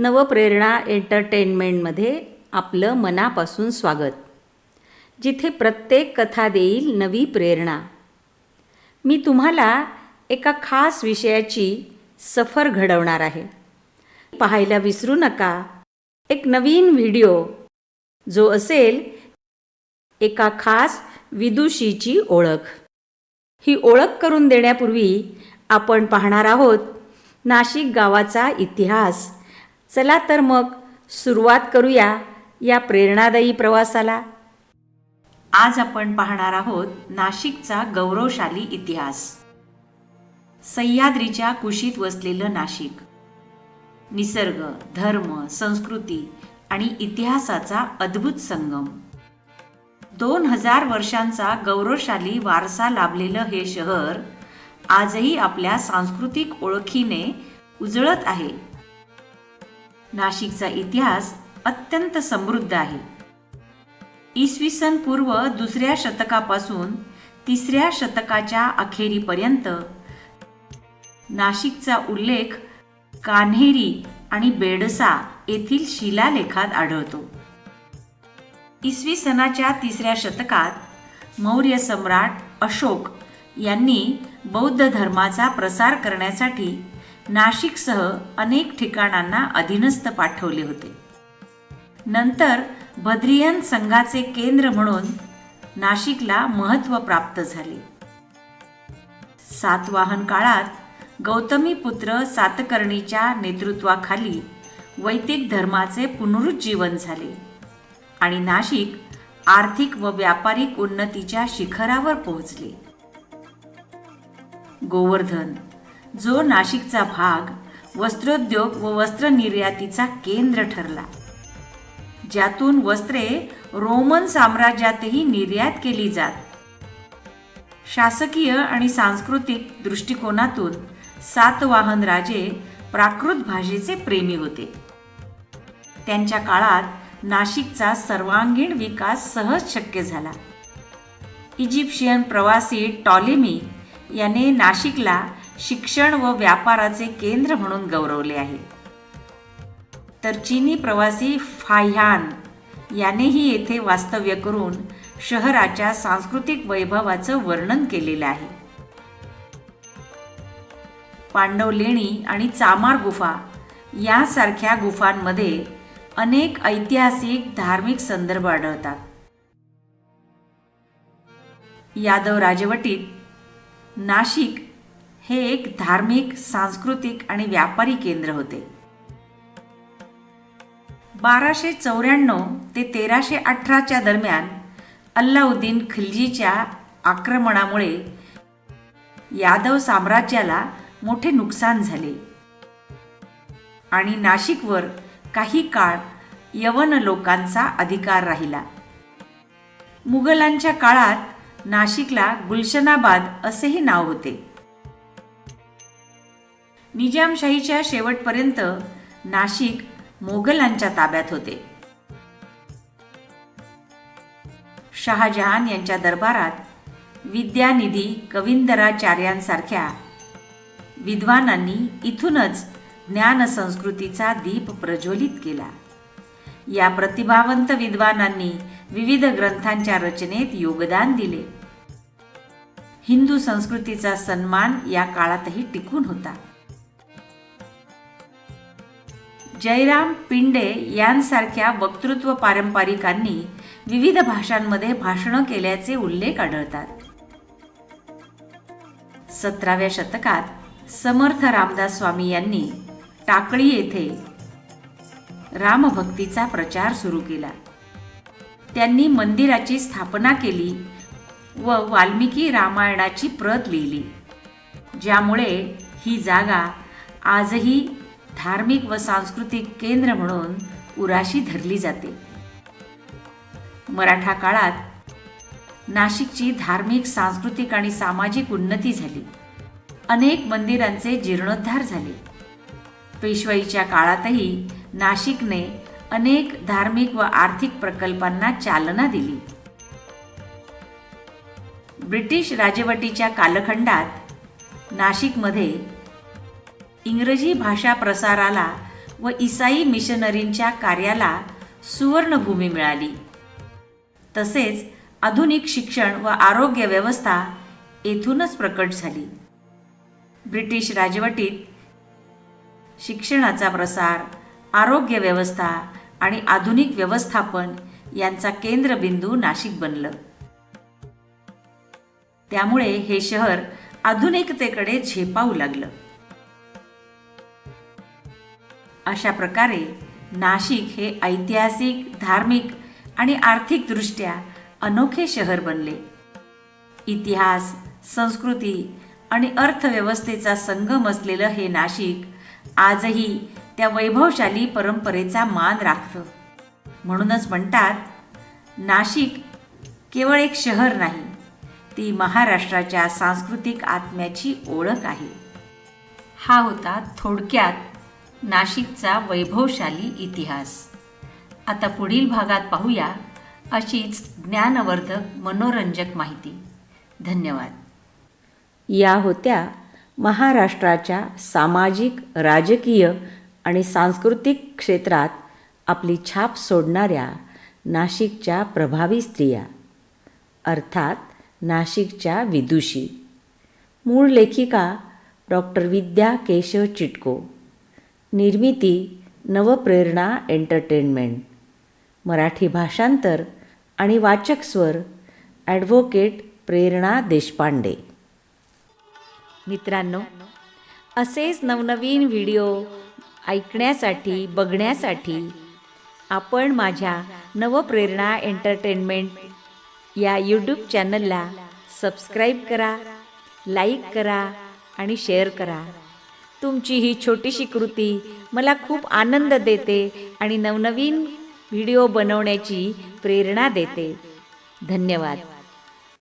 नवप्रेरणा एंटरटेनमेंटमध्ये आपलं मनापासून स्वागत. जिथे प्रत्येक कथा देईल नवी प्रेरणा. मी तुम्हाला एका खास विषयाची सफर घडवणार आहे. पाहायला विसरू नका. एक नवीन व्हिडिओ जो असेल एका खास विदुषीची ओळख. ही ओळख करून देण्यापूर्वी आपण पाहणार आहोत नाशिक गावाचा इतिहास. चला तर मग सुरुवात करूया या प्रेरणादायी प्रवासाला. आज आपण पाहणार आहोत नाशिकचा गौरवशाली इतिहास. सह्याद्रीच्या कुशीत वसलेलं नाशिक. निसर्ग धर्म संस्कृती आणि इतिहासाचा अद्भुत संगम. दोन हजार वर्षांचा गौरवशाली वारसा लाभलेलं हे शहर आजही आपल्या सांस्कृतिक ओळखीने उजळत आहे. नाशिकचा इतिहास अत्यंत समृद्ध आहे. इसवी सन पूर्व दुसऱ्या शतकापासून तिसऱ्या शतकाच्या अखेरीपर्यंत नाशिकचा उल्लेख कान्हेरी आणि बेडसा येथील शिलालेखात आढळतो. इसवी सनाच्या तिसऱ्या शतकात मौर्य सम्राट अशोक यांनी बौद्ध धर्माचा प्रसार करण्यासाठी नाशिकसह अनेक ठिकाणांना अधीनस्थ पाठवले होते. नंतर बद्रियन संघाचे केंद्र म्हणून नाशिकला महत्त्व प्राप्त झाले. सातवाहन काळात गौतमी पुत्र सातकर्णीच्या नेतृत्वाखाली वैदिक धर्माचे पुनरुज्जीवन झाले आणि नाशिक आर्थिक व व्यापारिक उन्नतीच्या शिखरावर पोहोचले. गोवर्धन जो नाशिकचा भाग वस्त्रोद्योग व वस्त्र निर्यातीचा केंद्र ठरला. ज्यातून वस्त्रे रोमन साम्राज्यातही निर्यात केली जात. शासकीय आणि सांस्कृतिक दृष्टिकोनातून सातवाहन राजे प्राकृत भाषेचे प्रेमी होते. त्यांच्या काळात नाशिकचा सर्वांगीण विकास सहज शक्य झाला. इजिप्शियन प्रवासी टॉलेमी याने नाशिकला शिक्षण व व्यापाराचे केंद्र म्हणून गौरवले आहे. तर चीनी प्रवासी फाह्यान यानेही येथे वास्तव्य करून शहराच्या सांस्कृतिक वैभवाचं वर्णन केलेलं आहे. पांडव लेणी आणि चामार गुफा यासारख्या गुफांमध्ये अनेक ऐतिहासिक धार्मिक संदर्भ आढळतात. यादव राजवटीत नाशिक हे एक धार्मिक सांस्कृतिक आणि व्यापारी केंद्र होते. बाराशे चौऱ्याण्णव ते तेराशे अठराच्या दरम्यान अल्लाउद्दीन खिलजीच्या आक्रमणामुळे यादव साम्राज्याला मोठे नुकसान झाले. आणि नाशिकवर काही काळ यवन लोकांचा अधिकार राहिला. मुघलांच्या काळात नाशिकला गुलशनाबाद असेही नाव होते. निजामशाहीच्या शेवटपर्यंत नाशिक मोगलांच्या ताब्यात होते. शहाजहान यांच्या दरबारात विद्यानिधी कविंदराचार्यांसारख्या विद्वानांनी इथूनच ज्ञान संस्कृतीचा दीप प्रज्वलित केला. या प्रतिभावंत विद्वानांनी विविध ग्रंथांच्या रचनेत योगदान दिले. हिंदू संस्कृतीचा सन्मान या काळातही टिकून होता. जयराम पिंडे यांसारख्या वक्तृत्व पारंपरिकांनी विविध भाषांमध्ये भाषणं केल्याचे उल्लेख आढळतात. सतराव्या शतकात समर्थ रामदास स्वामी यांनी टाकळी येथे रामभक्तीचा प्रचार सुरू केला. त्यांनी मंदिराची स्थापना केली व वाल्मिकी रामायणाची प्रत लिहिली ज्यामुळे ही जागा आजही धार्मिक व सांस्कृतिक केंद्र म्हणून उराशी धरली जाते. मराठा काळात नाशिकची धार्मिक सांस्कृतिक आणि सामाजिक उन्नती झाली. अनेक मंदिरांचे जीर्णोद्धार झाले. पेशवाईच्या काळातही नाशिकने अनेक धार्मिक व आर्थिक प्रकल्पांना चालना दिली. ब्रिटिश राजवटीच्या कालखंडात नाशिकमध्ये इंग्रजी भाषा प्रसाराला व इसाई मिशनरींच्या कार्याला सुवर्णभूमी मिळाली. तसेच आधुनिक शिक्षण व आरोग्य व्यवस्था येथूनच प्रकट झाली. ब्रिटिश राजवटीत शिक्षणाचा प्रसार आरोग्य व्यवस्था आणि आधुनिक व्यवस्थापन यांचा केंद्रबिंदू नाशिक बनलं. त्यामुळे हे शहर आधुनिकतेकडे झेपावू लागलं. अशा प्रकारे नाशिक हे ऐतिहासिक धार्मिक आणि आर्थिकदृष्ट्या अनोखे शहर बनले. इतिहास संस्कृती आणि अर्थव्यवस्थेचा संगम असलेलं हे नाशिक आजही त्या वैभवशाली परंपरेचा मान राखतं. म्हणूनच म्हणतात नाशिक केवळ एक शहर नाही ती महाराष्ट्राच्या सांस्कृतिक आत्म्याची ओळख आहे. हा होता थोडक्यात नाशिकचा वैभवशाली इतिहास. आता पुढील भागात पाहूया अशीच ज्ञानवर्धक मनोरंजक माहिती. धन्यवाद. या होत्या महाराष्ट्राच्या सामाजिक राजकीय आणि सांस्कृतिक क्षेत्रात आपली छाप सोडणाऱ्या नाशिकच्या प्रभावी स्त्रिया अर्थात नाशिकच्या विदुषी. मूळ लेखिका डॉक्टर विद्या केशव चिटको. निर्मिती नवप्रेरणा एंटरटेनमेंट. मराठी भाषांतर आणि वाचक स्वर ॲडव्होकेट प्रेरणा देशपांडे. मित्रांनो असेच नवनवीन व्हिडिओ ऐकण्यासाठी बघण्यासाठी आपण माझ्या नवप्रेरणा एंटरटेनमेंट या यूट्यूब चॅनलला सबस्क्राईब करा लाईक करा आणि शेअर करा. तुमची ही छोटीशी कृती मला खूप आनंद देते आणि नवनवीन व्हिडिओ बनवण्याची प्रेरणा देते. धन्यवाद.